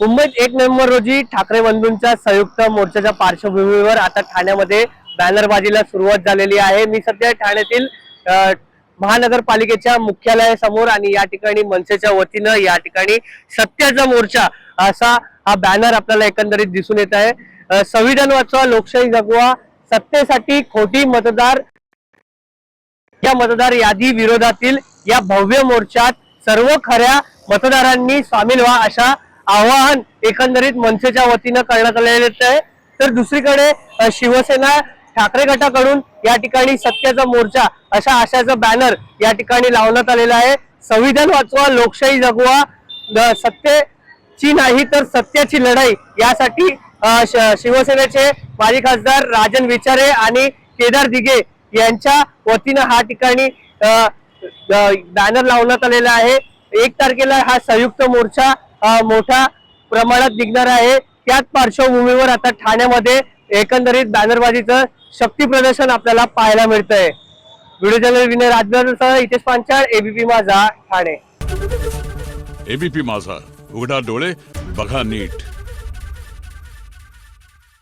मुंबईत एक नोव्हेंबर रोजी ठाकरे बंधूंच्या संयुक्त मोर्चाच्या पार्श्वभूमीवर आता ठाण्यामध्ये बॅनरबाजीला सुरुवात झालेली आहे. मी सध्या ठाण्यातील महानगरपालिकेच्या मुख्यालयासमोर आणि या ठिकाणी मनसेच्या वतीनं या ठिकाणी सत्याचा मोर्चा असा हा बॅनर आपल्याला एकंदरीत दिसून येत आहे. संविधान वाचवा लोकशाही जगवा सत्तेसाठी खोटी मतदार या मतदार यादी विरोधातील या भव्य मोर्चात सर्व खऱ्या मतदारांनी सामील व्हा अशा आवाहन एकंदरीत मनसेच्या वतीनं करण्यात आलेले आहे. तर दुसरीकडे शिवसेना ठाकरे गटाकडून या ठिकाणी सत्याचा मोर्चा अशा आशाचं बॅनर या ठिकाणी लावण्यात आलेलं आहे. संविधान वाचवा लोकशाही जगवा सत्तेची नाही तर सत्याची लढाई यासाठी शिवसेनेचे माजी खासदार राजन विचारे आणि केदार दिघे यांच्या वतीनं हा ठिकाणी बॅनर लावण्यात आलेला आहे. एक तारखेला हा संयुक्त मोर्चा मोठ्या प्रमाणात निघणार आहे. त्याच पार्श्वभूमीवर आता ठाण्यामध्ये एकंदरीत बॅनरबाजीचं शक्ती प्रदर्शन आपल्याला पाहायला मिळतंय. व्हिडिओ जर्नल विनय राजभरसह हितेश पांचाळ एबीपी माझा ठाणे. एबीपी माझा. उघडा डोळे बघा नीट.